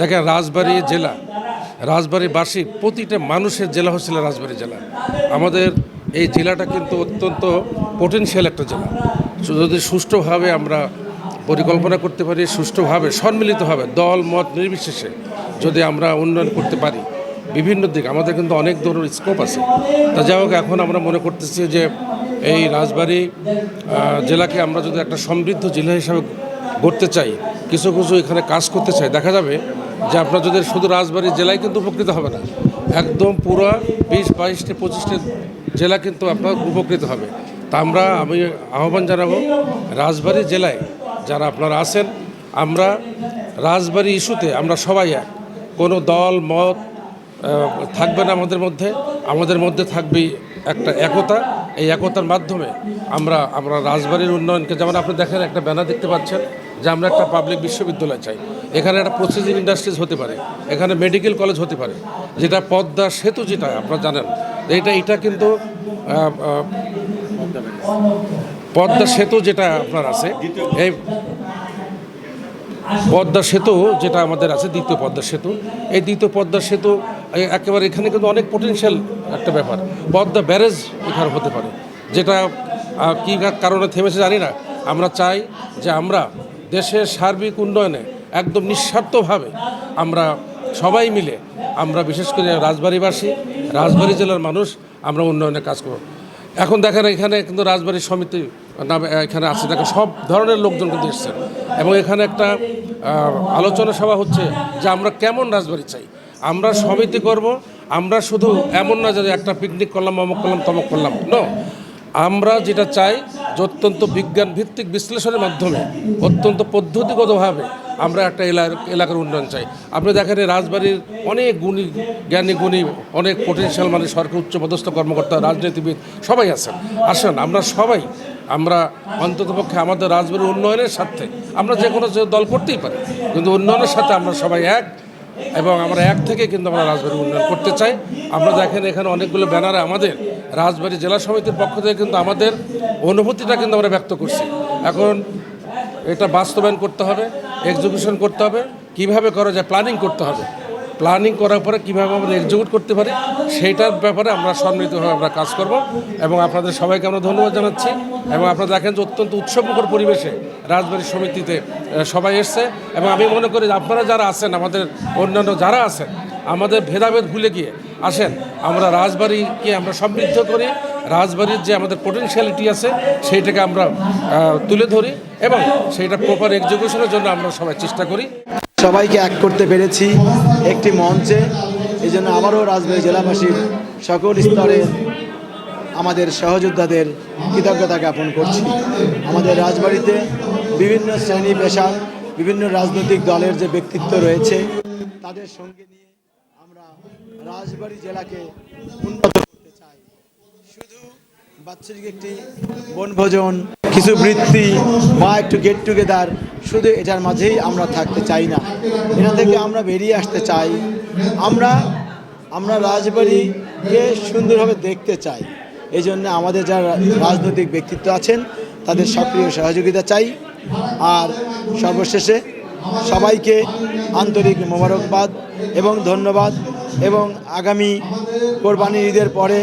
দেখেন রাজবাড়ী জেলা, রাজবাড়ীবাসী প্রতিটা মানুষের জেলা হচ্ছিল রাজবাড়ী জেলা। আমাদের এই জেলাটা কিন্তু অত্যন্ত পোটেনশিয়াল একটা জেলা। যদি সুষ্ঠুভাবে আমরা পরিকল্পনা করতে পারি, সুষ্ঠুভাবে সম্মিলিতভাবে দল, মত নির্বিশেষে যদি আমরা উন্নয়ন করতে পারি, বিভিন্ন দিক, আমাদের কিন্তু অনেক ধরনের স্কোপ আছে। তা যাই হোক, এখন আমরা মনে করতেছি যে এই রাজবাড়ী জেলাকে আমরা যদি একটা সমৃদ্ধ জেলা হিসাবে গড়তে চাই, কিছু কিছু এখানে কাজ করতে চাই, দেখা যাবে যে আপনার যদি শুধু রাজবাড়ী জেলায় কিন্তু উপকৃত হবে না, একদম পুরো বিশ, বাইশটি, পঁচিশটি জেলা কিন্তু আপনার উপকৃত হবে। তা আমরা, আমি আহ্বান জানাব রাজবাড়ী জেলায় যারা আপনারা আছেন, আমরা রাজবাড়ি ইস্যুতে আমরা সবাই এক। কোনো দল, মত থাকবে না আমাদের মধ্যে আমাদের মধ্যে থাকবে একটা একতা। এই একতার মাধ্যমে আমরা আমরা রাজবাড়ির উন্নয়নকে, যেমন আপনি দেখেন একটা ব্যানার দেখতে পাচ্ছেন যে আমরা একটা পাবলিক বিশ্ববিদ্যালয় চাই। এখানে একটা প্রসেসিং ইন্ডাস্ট্রিজ হতে পারে, এখানে মেডিকেল কলেজ হতে পারে, যেটা পদ্মা সেতু যেটা, আপনারা জানেন, এটা এটা কিন্তু পদ্মা সেতু যেটা আপনার আছে, এই পদ্মা সেতু যেটা আমাদের আছে, দ্বিতীয় পদ্মা সেতু, এই দ্বিতীয় পদ্মা সেতু একেবারে এখানে কিন্তু অনেক পোটেনশিয়াল একটা ব্যাপার। পদ্মা ব্যারেজ এখানে হতে পারে, যেটা কী কারণে থেমেছে জানি না, আমরা চাই যে আমরা দেশের সার্বিক উন্নয়নে একদম নিঃস্বার্থভাবে আমরা সবাই মিলে, আমরা বিশেষ করে রাজবাড়িবাসী, রাজবাড়ি জেলার মানুষ, আমরা উন্নয়নে কাজ করব। এখন দেখেন এখানে কিন্তু রাজবাড়ী সমিতি নামে এখানে আছে। দেখেন সব ধরনের লোকজন কিন্তু এসছেন এবং এখানে একটা আলোচনা সভা হচ্ছে যে আমরা কেমন রাজবাড়ি চাই। আমরা সমিতি করব, আমরা শুধু এমন না যে একটা পিকনিক করলাম, অমুক করলাম, তমক করলাম। নো আমরা যেটা চাই যে অত্যন্ত বিজ্ঞান ভিত্তিক বিশ্লেষণের মাধ্যমে, অত্যন্ত পদ্ধতিগতভাবে আমরা একটা এলাকার এলাকার উন্নয়ন চাই। আপনি দেখেন রাজবাড়ির অনেক গুণী, জ্ঞানী, গুণী, অনেক পোটেনশিয়াল মানে সরকার, উচ্চপদস্থ কর্মকর্তা, রাজনীতিবিদ সবাই আছেন। আসেন, আমরা সবাই, আমরা অন্ততপক্ষে আমাদের রাজবাড়ির উন্নয়নের স্বার্থে আমরা যে কোনো দল করতেই পারি। কিন্তু উন্নয়নের সাথে আমরা সবাই এক এবং আমরা এক থেকে কিন্তু আমরা রাজবাড়ির উন্নয়ন করতে চাই। আমরা দেখেন এখানে অনেকগুলো ব্যানারে আমাদের রাজবাড়ি জেলা সমিতির পক্ষ থেকে কিন্তু আমাদের অনুভূতিটা কিন্তু আমরা ব্যক্ত করছি। এখন এটা বাস্তবায়ন করতে হবে এক্সিকিউশন করতে হবে, কীভাবে করা যায় প্ল্যানিং করতে হবে। প্ল্যানিং করার পরে কীভাবে আমরা এক্সিকিউট করতে পারি, সেইটার ব্যাপারে আমরা সম্মিলিতভাবে আমরা কাজ করব এবং আপনাদের সবাইকে আমরা ধন্যবাদ জানাচ্ছি এবং আপনারা দেখেন যে অত্যন্ত উৎসবমুখর পরিবেশে রাজবাড়ি সমিতিতে সবাই এসছে এবং আমি মনে করি আপনারা যারা আছেন, আমাদের অন্যান্য যারা আছেন, আমাদের ভেদাভেদ ভুলে গিয়ে আসেন, আমরা রাজবাড়িকে আমরা সমৃদ্ধ করি, রাজবাড়ির যে আমাদের পোটেনশিয়ালিটি আছে, সেইটাকে আমরা তুলে ধরি এবং সেইটা প্রপার এক্সিকিউশনের জন্য আমরা সবাই চেষ্টা করি। সবাইকে এক করতে পেরেছি একটি মঞ্চে। এই জন্য আবারও রাজবাড়ী জেলাবাসীর সকল স্তরে আমাদের সহযোদ্ধাদের কৃতজ্ঞতা জ্ঞাপন করছি। আমাদের রাজবাড়িতে বিভিন্ন শ্রেণি পেশার বিভিন্ন রাজনৈতিক দলের যে ব্যক্তিত্ব রয়েছে, তাদের সঙ্গে নিয়ে রাজবাড়ী জেলাকে উন্নত করতে চাই শুধু বাৎসরিক একটি বনভোজন, কিছু বৃত্তি বা একটু গেট টুগেদার শুধু এটার মাঝেই আমরা থাকতে চাই না। এটা থেকে আমরা বেরিয়ে আসতে চাই। আমরা আমরা রাজবাড়িকে সুন্দরভাবে দেখতে চাই। এই জন্য আমাদের যারা রাজনৈতিক ব্যক্তিত্ব আছেন, তাদের সক্রিয় সহযোগিতা চাই। আর সর্বশেষে সবাইকে আন্তরিক মোবারকবাদ এবং ধন্যবাদ এবং আগামী কোরবানি ঈদের পরে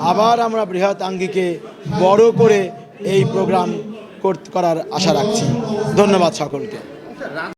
আবার আমরা বৃহৎ আঙ্গিকে বড় করে এই প্রোগ্রাম করার আশা রাখছি। ধন্যবাদ সকলকে।